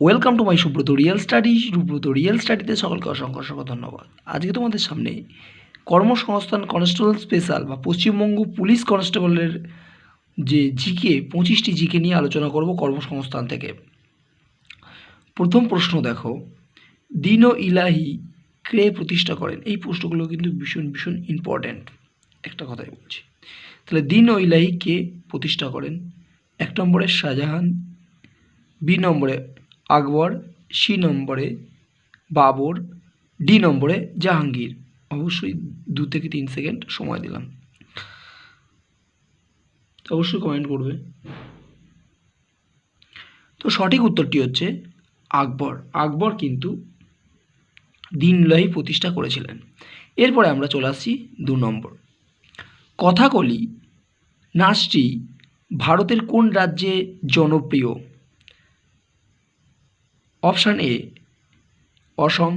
Welcome to my Subrata real study Subrata real স্টাডিতে সকলকে অসংখ্য অসংখ্য ধন্যবাদ। আজকে তোমাদের সামনে কর্মসংস্থান কনস্টেবল স্পেশাল বা পশ্চিমবঙ্গ পুলিশ কনস্টেবলের যে জিকে, পঁচিশটি জিকে নিয়ে আলোচনা করব কর্মসংস্থান থেকে। প্রথম প্রশ্ন দেখো, দিন ইলাহি কে প্রতিষ্ঠা করেন? এই প্রশ্নগুলো কিন্তু ভীষণ ভীষণ ইম্পর্ট্যান্ট একটা কথাই বলছি। তাহলে দিন ও ইলাহি কে প্রতিষ্ঠা করেন? এক নম্বরে শাহজাহান, বি নম্বরে আকবর সি নম্বরে বাবর, ডি নম্বরে জাহাঙ্গীর। অবশ্যই দু থেকে তিন সেকেন্ড সময় দিলাম। অবশ্যই কমেন্ট করবে। তো সঠিক উত্তরটি হচ্ছে আকবর। আকবর কিন্তু দিনলাহি প্রতিষ্ঠা করেছিলেন। এরপরে আমরা চলে আসছি দু নম্বর। কথাকলি নাচটি ভারতের কোন রাজ্যে জনপ্রিয়? Option A Assam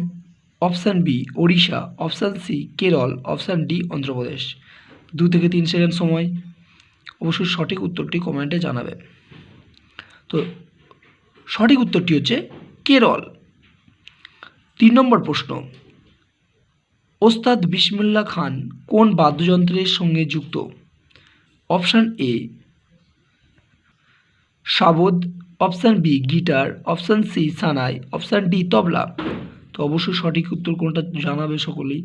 option B Odisha option C Kerala option D Andhra Pradesh দু থেকে তিন সেকেন্ড সময়। অবশ্যই সঠিক উত্তরটি কমেন্টে জানাবে তো সঠিক উত্তরটি হচ্ছে কেরল। তিন নম্বর প্রশ্ন, ওস্তাদ বিসমুল্লাহ খান কোন বাদ্যযন্ত্রের সঙ্গে যুক্ত? Option A সাবদ option B, guitar, option C, shehnai, option D, tabla. তো অবশ্যই সঠিক উত্তর কোনটা জানাবে সকলেই।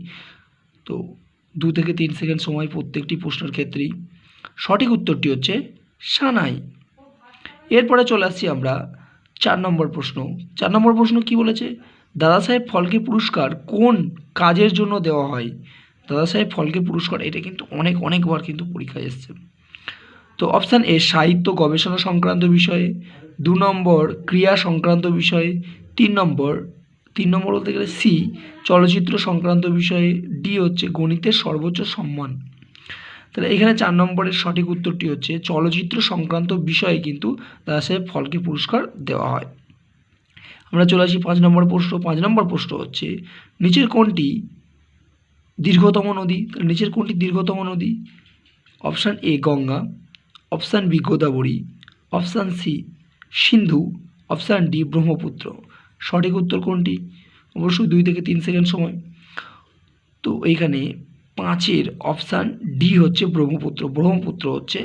তো দু থেকে তিন সেকেন্ড সময় প্রত্যেকটি প্রশ্নের ক্ষেত্রেই। সঠিক উত্তরটি হচ্ছে সানাই। এরপরে চলে আসছি আমরা চার নম্বর প্রশ্ন। চার নম্বর প্রশ্ন কি বলেছে? দাদা সাহেব ফলকে পুরস্কার কোন কাজের জন্য দেওয়া হয়? দাদা সাহেব ফলকে পুরস্কার, এটা কিন্তু অনেক, অনেকবার কিন্তু পরীক্ষায় এসছে। তো অপশান এ, সাহিত্য গবেষণা সংক্রান্ত বিষয়ে দু নম্বর ক্রিয়া সংক্রান্ত বিষয়ে, তিন নম্বর তিন নম্বর বলতে গেলে সি, চলচ্চিত্র সংক্রান্ত বিষয়ে, ডি হচ্ছে গণিতের সর্বোচ্চ সম্মান। তাহলে এখানে চার নম্বরের সঠিক উত্তরটি হচ্ছে, চলচ্চিত্র সংক্রান্ত বিষয়ে কিন্তু দাদা সাহেব ফলকে পুরস্কার দেওয়া হয়। আমরা চলে আসি পাঁচ নম্বর প্রশ্ন, পাঁচ নম্বর প্রশ্ন হচ্ছে, নিচের কোনটি দীর্ঘতম নদী? তাহলে নিচের কোনটি দীর্ঘতম নদী? Option A Ganga, option B Godavari, option C Sindhu option D Brahmaputra. সঠিক উত্তর কোনটি? অবশ্যই দুই থেকে তিন সেকেন্ড সময়। তো এইখানে পাঁচের অপশান ডি হচ্ছে ব্রহ্মপুত্র ব্রহ্মপুত্র হচ্ছে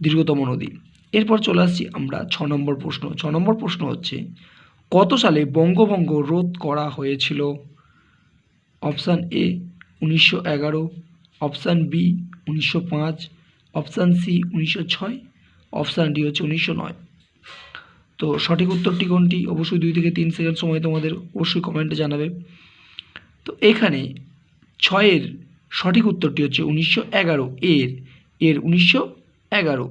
দীর্ঘতম নদী। এরপর চলে আসছি আমরা ছ নম্বর প্রশ্ন। ছ নম্বর প্রশ্ন হচ্ছে, কত সালে বঙ্গভঙ্গ রোধ করা হয়েছিল? অপশান এ উনিশশো এগারো, অপশান বি উনিশশো পাঁচ, অপশান সি উনিশশো ছয়, অপশান ডি হচ্ছে উনিশশো নয়। তো সঠিক উত্তরটি কোনটি? অবশ্যই দুই থেকে তিন সেকেন্ড সময় তোমাদের অবশ্যই কমেন্টে জানাবে। তো এখানে ছয়ের সঠিক উত্তরটি হচ্ছে উনিশশো এগারো। এর এর উনিশশো এগারো।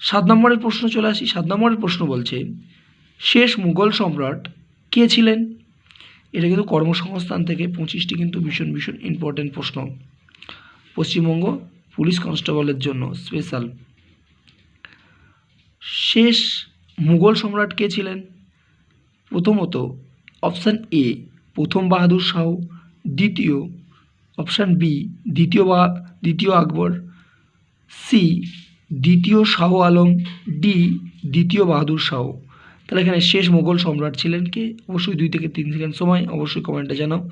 সাত নম্বরের প্রশ্ন চলে আসি। সাত নম্বরের প্রশ্ন বলছে, শেষ মুঘল সম্রাট কে ছিলেন? এটা কিন্তু কর্মসংস্থান থেকে পঁচিশটি কিন্তু ভীষণ ভীষণ ইম্পর্টেন্ট প্রশ্ন। পশ্চিমবঙ্গ পুলিশ কনস্টেবলের জন্য স্পেশাল শেষ মুঘল সম্রাট কে ছিলেন? প্রথমত অপশান এ প্রথম বাহাদুর শাহ, দ্বিতীয় অপশান বি দ্বিতীয় বা দ্বিতীয় আকবর, সি দ্বিতীয় শাহ আলম, ডি দ্বিতীয় বাহাদুর শাহ। তাহলে এখানে শেষ মোগল সম্রাট ছিলেন কে? অবশ্যই দুই থেকে তিন সেকেন্ড সময়, অবশ্যই কমেন্টে জানাও।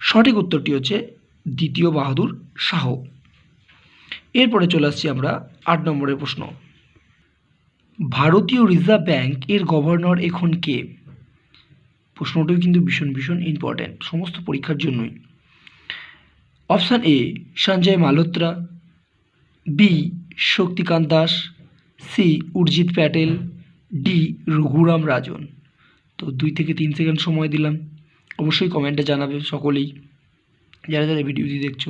সঠিক উত্তরটি হচ্ছে দ্বিতীয় বাহাদুর শাহ। এরপরে চলে আসছি আমরা আট নম্বরের প্রশ্ন। ভারতীয় রিজার্ভ ব্যাংক এর গভর্নর এখন কে? প্রশ্নটিও কিন্তু ভীষণ ভীষণ ইম্পর্ট্যান্ট সমস্ত পরীক্ষার জন্যই। Option A Sanjay Malhotra B Shaktikanta Das C Urjit Patel D Raghuram Rajan. তো দুই থেকে তিন সেকেন্ড সময় দিলাম। অবশ্যই কমেন্টে জানাবে সকলেই। যারা যারা ভিডিওটি দেখছ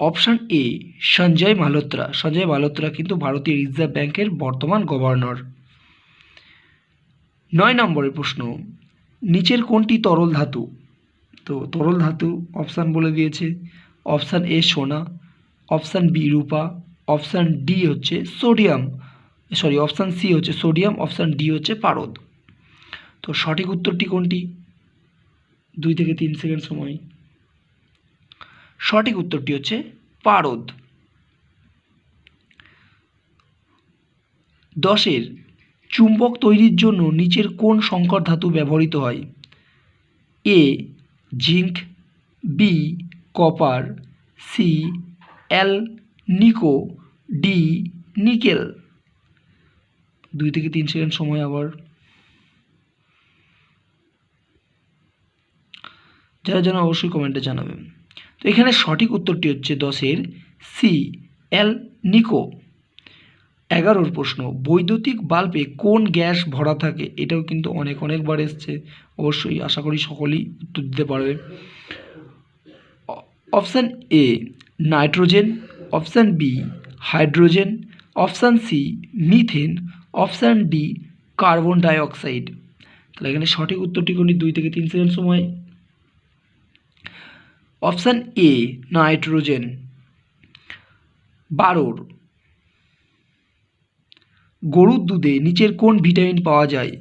অপশান এ, সঞ্জয় মালহোত্রা সঞ্জয় মালহোত্রা কিন্তু ভারতীয় রিজার্ভ ব্যাংকের বর্তমান গভর্নর। নয় নম্বরের প্রশ্ন, নিচের কোনটি তরল ধাতু? তো তরল ধাতু অপশান বলে দিয়েছে। অপশান এ সোনা, অপশান বি রূপা, অপশান ডি হচ্ছে সোডিয়াম, সরি, অপশান সি হচ্ছে সোডিয়াম, অপশান ডি হচ্ছে পারদ। তো সঠিক উত্তরটি কোনটি? দুই থেকে তিন সেকেন্ড সময়। সঠিক উত্তরটি হচ্ছে পারদ। দশের, চুম্বক তৈরির জন্য নিচের কোন সংকর ধাতু ব্যবহৃত হয়? A zinc B, copper, C, alnico, D, nickel. দুই থেকে তিন সেকেন্ড সময় আবার। যারা যেন অবশ্যই কমেন্টে জানাবেন। তো এখানে সঠিক উত্তরটি হচ্ছে দশের সি এল নিকো। এগারোর প্রশ্ন, বৈদ্যুতিক বাল্বে কোন গ্যাস ভরা থাকে? এটাও কিন্তু অনেক অনেকবার এসছে। অবশ্যই আশা করি সকলেই উত্তর দিতে পারবে। Option A nitrogen. Option B hydrogen. Option C methane. Option D carbon dioxide. তাহলে এখানে সঠিক উত্তরটি কোনটি দুই থেকে তিন সেকেন্ড সময় অপশান এ নাইট্রোজেন। বারোর, গরুর দুধে নিচের কোন ভিটামিন পাওয়া যায়?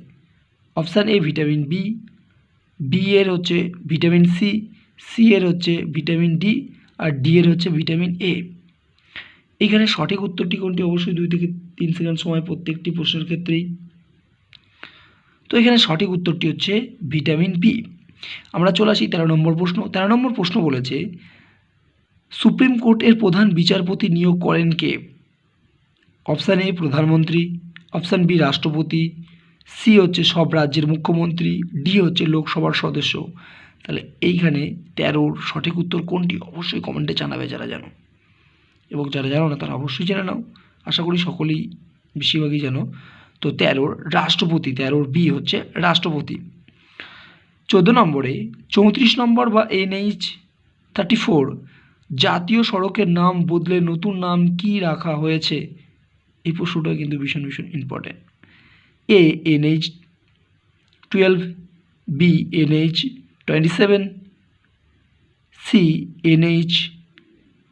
Option A vitamin B B এর হচ্ছে ভিটামিন সি সি এর হচ্ছে ভিটামিন ডি আর ডি এর হচ্ছে ভিটামিন এ এখানে সঠিক উত্তরটি কোনটি? অবশ্যই দুই থেকে তিন সেকেন্ড সময় প্রত্যেকটি প্রশ্নের ক্ষেত্রেই। তো এখানে সঠিক উত্তরটি হচ্ছে ভিটামিন বি আমরা চলে আসি তেরো নম্বর প্রশ্ন। তেরো নম্বর প্রশ্ন বলেছে, সুপ্রিম কোর্টের প্রধান বিচারপতি নিয়োগ করেন কে? অপশান এ, প্রধানমন্ত্রী, অপশান বি, রাষ্ট্রপতি, সি হচ্ছে সব রাজ্যের মুখ্যমন্ত্রী, ডি হচ্ছে লোকসভার সদস্য। তাহলে এইখানে তেরোর সঠিক উত্তর কোনটি? অবশ্যই কমেন্টে জানাবে যারা জানো। এবং যারা জানো না, তারা অবশ্যই জেনে নাও। আশা করি সকলেই বেশিরভাগই জানো। তো তেরোর রাষ্ট্রপতি, তেরোর বি হচ্ছে রাষ্ট্রপতি। চোদ্দ নম্বরে চৌত্রিশ নম্বর বা এনএইচ থার্টি ফোর জাতীয় সড়কের নাম বদলে নতুন নাম কি রাখা হয়েছে? এই প্রশ্নটা কিন্তু ভীষণ ভীষণ important A NH twelve B NH twenty seven C NH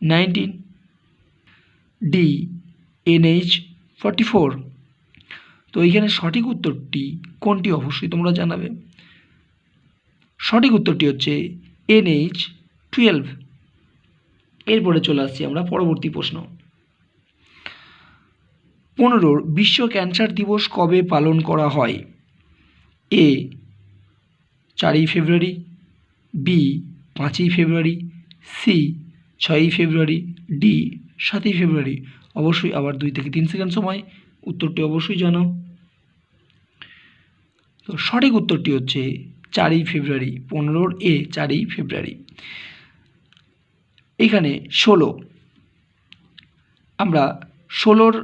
nineteen D NH forty four তো এইখানে সঠিক উত্তরটি কোনটি অবশ্যই তোমরা জানাবে? সঠিক উত্তরটি হচ্ছে এনএইচ টুয়েলভ এরপরে চলে আসছি আমরা পরবর্তী প্রশ্ন। পনেরোর বিশ্ব ক্যান্সার দিবস কবে পালন করা হয়? এ, চারই ফেব্রুয়ারি, বি, পাঁচই ফেব্রুয়ারি, সি, ছয়ই ফেব্রুয়ারি, ডি, সাতই ফেব্রুয়ারি। অবশ্যই আবার দুই থেকে তিন সেকেন্ড সময়, উত্তরটি অবশ্যই জানো। তো সঠিক উত্তরটি হচ্ছে চারই ফেব্রুয়ারি, পনেরোর এ চারই ফেব্রুয়ারি। এখানে ষোলো। আমরা ষোলোর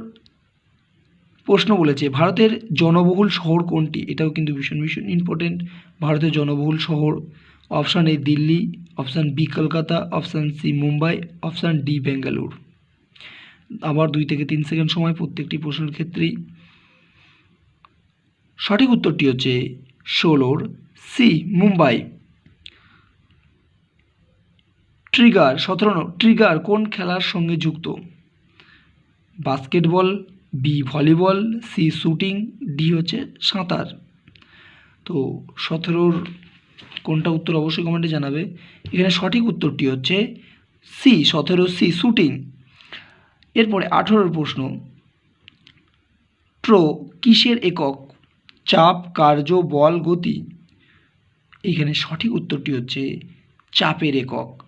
প্রশ্ন বলেছে, ভারতের জনবহুল শহর কোনটি? এটাও কিন্তু ভীষণ ভীষণ ইম্পর্টেন্ট ভারতের জনবহুল শহর option A Delhi option B Kolkata option C Mumbai option D Bengaluru. আবার দুই থেকে তিন সেকেন্ড সময় প্রত্যেকটি প্রশ্নের ক্ষেত্রেই। সঠিক উত্তরটি হচ্ছে ষোলোর সি, মুম্বাই। ট্রিগার, সতেরো ট্রিগার কোন খেলার সঙ্গে যুক্ত? Basketball, B, volleyball, C, shooting, D, হচ্ছে সাঁতার। তো সতেরোর কোনটা উত্তর অবশ্যই কমেন্টে জানাবে। এখানে সঠিক উত্তরটি হচ্ছে সি, সতেরো সি, শুটিং। এরপরে আঠেরোর প্রশ্ন ট্রো কিসের একক? চাপ, কার্য, বল, গতি? এখানে সঠিক উত্তরটি হচ্ছে চাপের একক।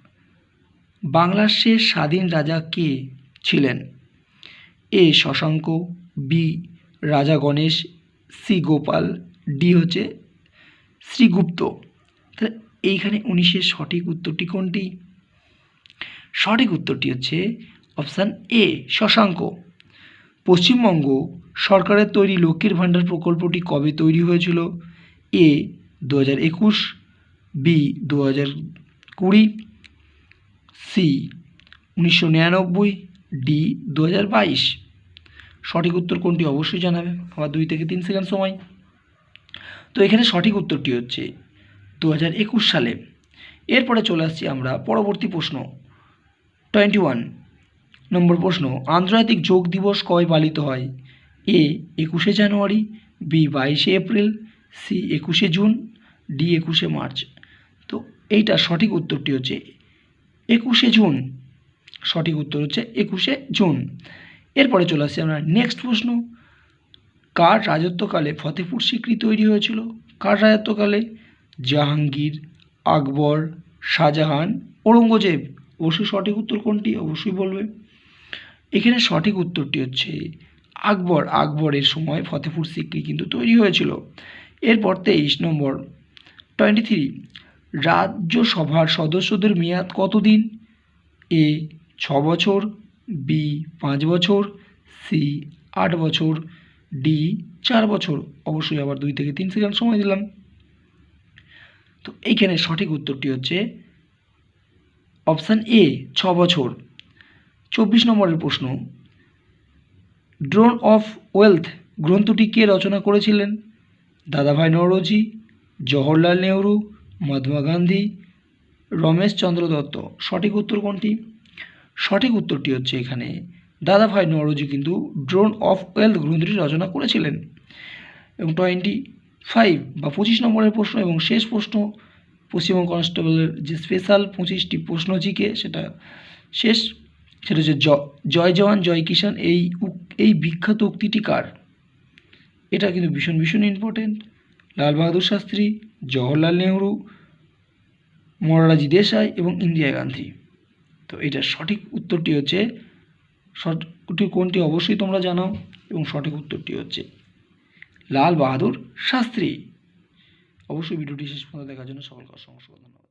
বাংলার শেষ স্বাধীন রাজা কে ছিলেন? এ শশাঙ্ক, বি রাজা গণেশ, সি গোপাল, ডি হচ্ছে শ্রীগুপ্ত। তাহলে এইখানে উনিশের সঠিক উত্তরটি কোনটি? সঠিক উত্তরটি হচ্ছে অপশান এ, শশাঙ্ক। পশ্চিমবঙ্গ সরকারের তৈরি লক্ষ্মীর ভাণ্ডার প্রকল্পটি কবে তৈরি হয়েছিল? এ দু হাজার একুশ, বি দু হাজার কুড়ি, সি উনিশশো নিরানব্বই, ডি দু হাজার বাইশ। সঠিক উত্তর কোনটি অবশ্যই জানাবে। আবার দুই থেকে তিন সেকেন্ড সময়। তো এখানে সঠিক উত্তরটি হচ্ছে দু হাজার একুশ সালে। এরপরে চলে আসছি আমরা পরবর্তী প্রশ্ন। টোয়েন্টি ওয়ান, নম্বর প্রশ্ন, আন্তর্জাতিক যোগ দিবস কয় পালিত হয়? এ একুশে জানুয়ারি, বি বাইশে এপ্রিল, সি একুশে জুন ডি একুশে মার্চ। তো এইটা সঠিক উত্তরটি হচ্ছে একুশে জুন। সঠিক উত্তর হচ্ছে একুশে জুন। এরপরে চলে আসছি আমরা নেক্সট প্রশ্ন। কার রাজত্বকালে ফতেপুর সিক্রি তৈরি হয়েছিল? কার রাজত্বকালে? জাহাঙ্গীর, আকবর, শাহজাহান, ঔরঙ্গজেব। অবশ্যই সঠিক উত্তর কোনটি? অবশ্যই বলবে। এখানে সঠিক উত্তরটি হচ্ছে আকবর। আকবরের সময় ফতেপুর সিক্রি কিন্তু তৈরি হয়েছিল। এরপর তেইশ নম্বর। টোয়েন্টি থ্রি রাজ্যসভার সদস্যদের মেয়াদ কতদিন? এ, ছ বছর, বি, পাঁচ বছর, সি, আট বছর, ডি, চার বছর। অবশ্যই আবার দুই থেকে তিন সেকেন্ড সময় দিলাম। তো এইখানে সঠিক উত্তরটি হচ্ছে অপশান এ, ছ বছর। চব্বিশ নম্বরের প্রশ্ন, ড্রোন অফ ওয়েলথ গ্রন্থটি কে রচনা করেছিলেন? দাদাভাই নওরোজি জওহরলাল নেহরু, মহাত্মা গান্ধী, রমেশ চন্দ্র দত্ত। সঠিক উত্তর কোনটি? সঠিক উত্তরটি হচ্ছে এখানে দাদাভাই নওরোজি কিন্তু ড্রোন অফ ওয়েলথ গ্রন্থটি রচনা করেছিলেন। এবং টোয়েন্টি ফাইভ বা পঁচিশ নম্বরের প্রশ্ন এবং শেষ প্রশ্ন, পশ্চিমবঙ্গ কনস্টেবলের যে স্পেশাল পঁচিশটি প্রশ্ন জিকে, সেটা শেষ, সেটা হচ্ছে জয় জওয়ান, জয় কিষান এই এই বিখ্যাত উক্তিটি কার? এটা কিন্তু ভীষণ ভীষণ ইম্পর্টেন্ট লাল বাহাদুর শাস্ত্রী, জওহরলাল নেহরু, মোরারজি দেশাই এবং ইন্দিরা গান্ধী। তো এটার সঠিক উত্তরটি হচ্ছে সঠিক কোনটি অবশ্যই তোমরা জানাও এবং সঠিক উত্তরটি হচ্ছে লাল বাহাদুর শাস্ত্রী। অবশ্যই ভিডিওটি শেষ পর্যন্ত দেখার জন্য সকলকে অসংখ্য ধন্যবাদ।